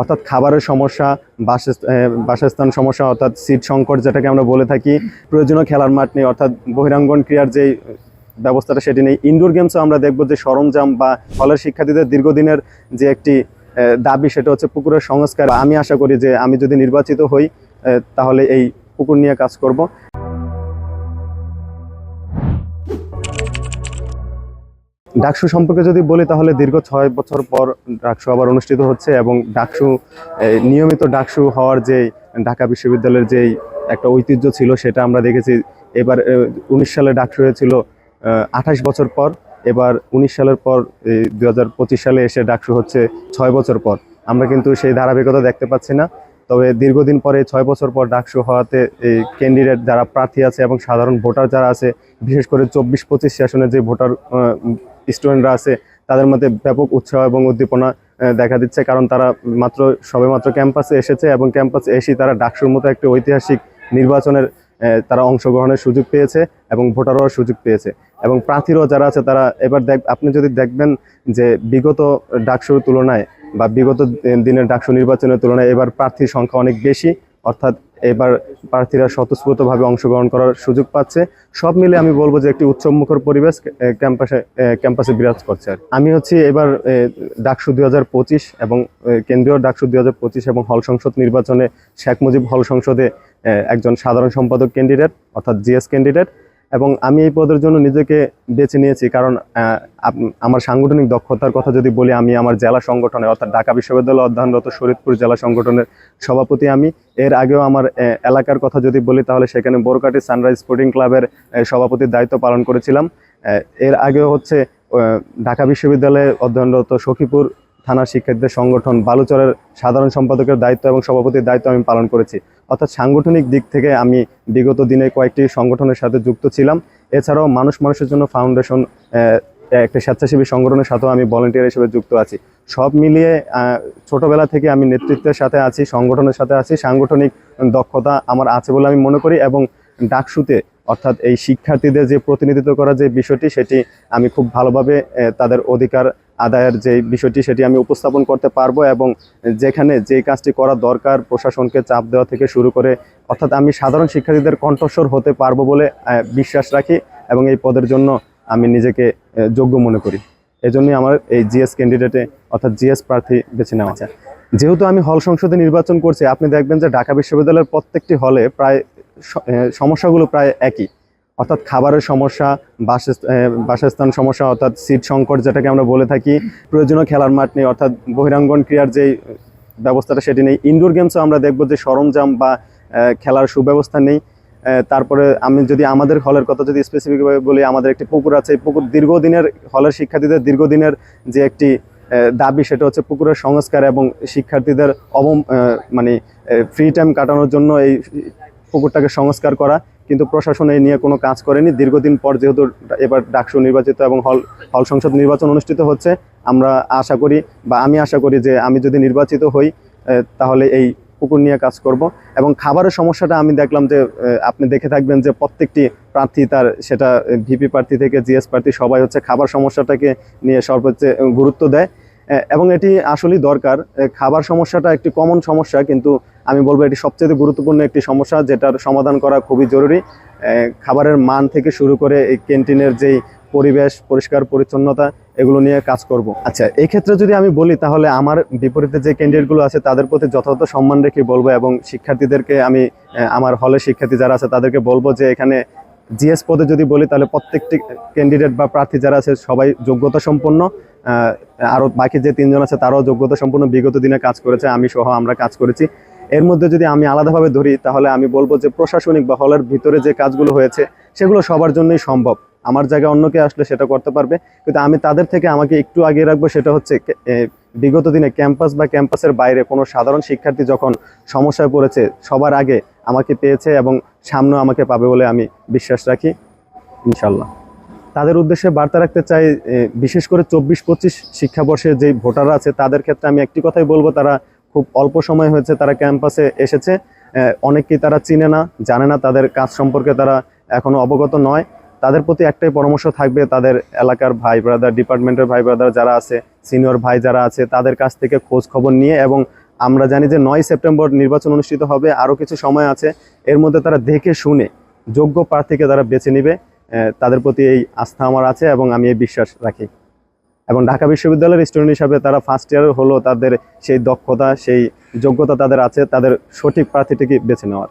অর্থাৎ খাবারের সমস্যা বাসস্থান সমস্যা, অর্থাৎ সিট সংকট যেটাকে আমরা বলে থাকি, প্রয়োজনীয় খেলার মাঠ নেই, অর্থাৎ বহিরাঙ্গন ক্রিয়ার যেই ব্যবস্থাটা সেটি নেই। ইনডোর গেমসও আমরা দেখব যে সরঞ্জাম বা হলের শিক্ষার্থীদের দীর্ঘদিনের যে একটি দাবি সেটা হচ্ছে পুকুরের সংস্কার। আমি আশা করি যে আমি যদি নির্বাচিত হই তাহলে এই পুকুর নিয়ে কাজ করব। ডাকসু সম্পর্কে যদি বলি, তাহলে দীর্ঘ ছয় বছর পর ডাকসু আবার অনুষ্ঠিত হচ্ছে এবং ডাকসু নিয়মিত ডাকসু হওয়ার যে ঢাকা বিশ্ববিদ্যালয়ের যেই একটা ঐতিহ্য ছিল, সেটা আমরা দেখেছি। এবার উনিশ সালে ডাকসু হয়েছিল আঠাশ বছর পর। এবার উনিশ সালের পর দু হাজার পঁচিশ সালে এসে ডাকসু হচ্ছে ছয় বছর পর। আমরা কিন্তু সেই ধারাবাহিকতা দেখতে পাচ্ছি না। তবে দীর্ঘদিন পরে ছয় বছর পর ডাকসু হওয়াতে এই ক্যান্ডিডেট যারা প্রার্থী আছে এবং সাধারণ ভোটার যারা আছে, বিশেষ করে চব্বিশ পঁচিশ সেশনে যে ভোটার স্টুডেন্টরা আছে, তাদের মধ্যে ব্যাপক উৎসাহ এবং উদ্দীপনা দেখা দিচ্ছে। কারণ তারা মাত্র সবেমাত্র ক্যাম্পাসে এসেছে এবং ক্যাম্পাসে এসেই তারা ডাকসুর মতো একটি ঐতিহাসিক নির্বাচনের তারা অংশগ্রহণের সুযোগ পেয়েছে এবং ভোটারও সুযোগ পেয়েছে। এবং প্রার্থীরাও যারা আছে তারা এবার দেখ, আপনি যদি দেখবেন যে বিগত ডাকসুর তুলনায় বা বিগত দিনের ডাকসু নির্বাচনের তুলনায় এবার প্রার্থীর সংখ্যা অনেক বেশি, অর্থাৎ এবার প্রার্থীরা স্বতঃস্ফূর্তভাবে অংশগ্রহণ করার সুযোগ পাচ্ছে। সব মিলে আমি বলব যে একটি উৎসবমুখর পরিবেশ ক্যাম্পাসে ক্যাম্পাসে বিরাজ করছে আর আমি হচ্ছি এবার ডাকসু দু হাজার পঁচিশ এবং কেন্দ্রীয় ডাকসু পঁচিশ এবং হল সংসদ নির্বাচনে শেখ মুজিব হল সংসদে একজন সাধারণ সম্পাদক ক্যান্ডিডেট অর্থাৎ জিএস ক্যান্ডিডেট এবং আমি এই পদের জন্য নিজেকে বেছে নিয়েছি, কারণ আমার সাংগঠনিক দক্ষতার কথা যদি বলি, আমি আমার জেলা সংগঠনে অর্থাৎ ঢাকা বিশ্ববিদ্যালয় অধ্যয়নরত শরীদপুর জেলা সংগঠনের সভাপতি আমি। এর আগেও আমার এলাকার কথা যদি বলি, তাহলে সেখানে বোরকাটি সানরাইজ স্পোর্টিং ক্লাবের সভাপতির দায়িত্ব পালন করেছিলাম। এর আগেও হচ্ছে ঢাকা বিশ্ববিদ্যালয়ে অধ্যয়নরত সখীপুর থানা শিক্ষার্থীদের সংগঠন বালুচরের সাধারণ সম্পাদকের দায়িত্ব এবং সভাপতির দায়িত্ব আমি পালন করেছি। অর্থাৎ সাংগঠনিক দিক থেকে আমি বিগত দিনে কয়েকটি সংগঠনের সাথে যুক্ত ছিলাম। এছাড়াও মানুষ মানুষের জন্য ফাউন্ডেশন একটা স্বেচ্ছাসেবী সংগঠনের সাথেও আমি ভলেন্টিয়ার হিসেবে যুক্ত আছি। সব মিলিয়ে ছোটবেলা থেকে আমি নেতৃত্বের সাথে আছি, সংগঠনের সাথে আছি, সাংগঠনিক দক্ষতা আমার আছে বলে আমি মনে করি এবং ডাকসুতে, অর্থাৎ এই শিক্ষার্থীদের যে প্রতিনিধিত্ব করার যে বিষয়টি, সেটি আমি খুব ভালোভাবে তাদের অধিকার আদায়ের যে বিষয়টি সেটি আমি উপস্থাপন করতে পারব এবং যেখানে যে কাজটি করা দরকার প্রশাসনকে চাপ দেওয়া থেকে শুরু করে অর্থাৎ আমি সাধারণ শিক্ষার্থীদের কণ্ঠস্বর হতে পারব বলে বিশ্বাস রাখি এবং এই পদের জন্য আমি নিজেকে যোগ্য মনে করি। এজন্যই আমার এই জিএস ক্যান্ডিডেটে অর্থাৎ জিএস প্রার্থী বেছে নেওয়া। আছে যেহেতু আমি হল সংসদে নির্বাচন করছি আপনি দেখবেন যে ঢাকা বিশ্ববিদ্যালয়ের প্রত্যেকটি হলে প্রায় সমস্যাগুলো প্রায় একই। অর্থাৎ খাবারের সমস্যা বাসস্থান সমস্যা, অর্থাৎ সিট সংকট যেটাকে আমরা বলে থাকি, প্রয়োজনীয় খেলার মাঠ নেই, অর্থাৎ বহিরাঙ্গন ক্রিয়ার যেই ব্যবস্থাটা সেটি নেই। ইনডোর গেমসও আমরা দেখব যে সরঞ্জাম বা খেলার সুব্যবস্থা নেই। তারপরে আমি যদি আমাদের হলের কথা যদি স্পেসিফিকভাবে বলি, আমাদের একটি পুকুর আছে, এই পুকুর দীর্ঘদিনের হলের শিক্ষার্থীদের দীর্ঘদিনের যে একটি দাবি সেটা হচ্ছে পুকুরের সংস্কার এবং শিক্ষার্থীদের অবম মানে ফ্রি টাইম কাটানোর জন্য এই পুকুরটাকে সংস্কার করা। কিন্তু প্রশাসন এই নিয়ে কোনো কাজ করেনি। দীর্ঘদিন পর যেহেতু এবার ডাকসু নির্বাচিত এবং হল হল সংসদ নির্বাচন অনুষ্ঠিত হচ্ছে, আমরা আশা করি বা আমি আশা করি যে আমি যদি নির্বাচিত হই তাহলে এই পুকুর নিয়ে কাজ করব। এবং খাবারের সমস্যাটা আমি দেখলাম যে আপনি দেখে থাকবেন যে প্রত্যেকটি প্রার্থী তার সেটা ভিপি প্রার্থী থেকে, জিএস প্রার্থী সবাই হচ্ছে খাবার সমস্যাটাকে নিয়ে সর্বোচ্চ গুরুত্ব দেয়। এবং এটি আসলেই দরকার। খাবার সমস্যাটা একটি কমন সমস্যা, কিন্তু আমি বলব এটি সবচেয়ে গুরুত্বপূর্ণ একটি সমস্যা, যেটার সমাধান করা খুবই জরুরি। খাবারের মান থেকে শুরু করে এই ক্যান্টিনের যেই পরিবেশ, পরিষ্কার পরিচ্ছন্নতা, এগুলো নিয়ে কাজ করব। আচ্ছা এই ক্ষেত্রে যদি আমি বলি, তাহলে আমার বিপরীতে যে ক্যান্ডিডেটগুলো আছে, তাদের প্রতি যথাযথ সম্মান রেখে বলব এবং শিক্ষার্থীদেরকে আমি আমার হলে শিক্ষার্থী যারা আছে, তাদেরকে বলব যে এখানে জিএস পদে যদি বলি, তাহলে প্রত্যেকটি ক্যান্ডিডেট বা প্রার্থী যারা আছে, সবাই যোগ্যতা সম্পন্ন আহ, আরও বাকি যে তিনজন আছে তারাও যোগ্যতা সম্পূর্ণ বিগত দিনে কাজ করেছে আমি সহ আমরা কাজ করেছি। এর মধ্যে যদি আমি আলাদাভাবে ধরি তাহলে আমি বলব যে প্রশাসনিক বা হলের ভিতরে যে কাজগুলো হয়েছে সেগুলো সবার জন্যই সম্ভব। আমার জায়গায় অন্য কে আসলে সেটা করতে পারবে। কিন্তু আমি তাদের থেকে আমাকে একটু আগে রাখব সেটা হচ্ছে বিগত দিনে ক্যাম্পাস বা ক্যাম্পাসের বাইরে কোনো সাধারণ শিক্ষার্থী যখন সমস্যায় পড়েছে সবার আগে আমাকে পেয়েছে এবং সামনেও আমাকে পাবে বলে আমি বিশ্বাস রাখি। ইনশাল্লাহ তাদের উদ্দেশ্যে বার্তা রাখতে চাই বিশেষ করে চব্বিশ, পঁচিশ শিক্ষাবর্ষের যেই ভোটাররা আছে, তাদের ক্ষেত্রে আমি একটি কথাই বলব, তারা খুব অল্প সময় হয়েছে, তারা ক্যাম্পাসে এসেছে। অনেককেই তারা চিনে না, জানে না তাদের কাজ সম্পর্কে তারা এখনও অবগত নয়। তাদের প্রতি একটাই পরামর্শ থাকবে, তাদের এলাকার ভাই ব্রাদার ডিপার্টমেন্টের ভাই ব্রাদার যারা আছে সিনিয়র ভাই যারা আছে, তাদের কাছ থেকে খোঁজ খবর নিয়ে এবং আমরা জানি যে নয় সেপ্টেম্বর নির্বাচন অনুষ্ঠিত হবে, আরও কিছু সময় আছে। এর মধ্যে তারা দেখে শুনে যোগ্য প্রার্থীকে তারা বেছে নিবে। তাদের প্রতি এই আস্থা আমার আছে এবং আমি এই বিশ্বাস রাখি। এবং ঢাকা বিশ্ববিদ্যালয়ের স্টুডেন্ট হিসাবে তারা ফার্স্ট ইয়ার হলো তাদের সেই দক্ষতা, সেই যোগ্যতা তাদের আছে, তাদের সঠিক প্রার্থীটিকে বেছে নেওয়ার।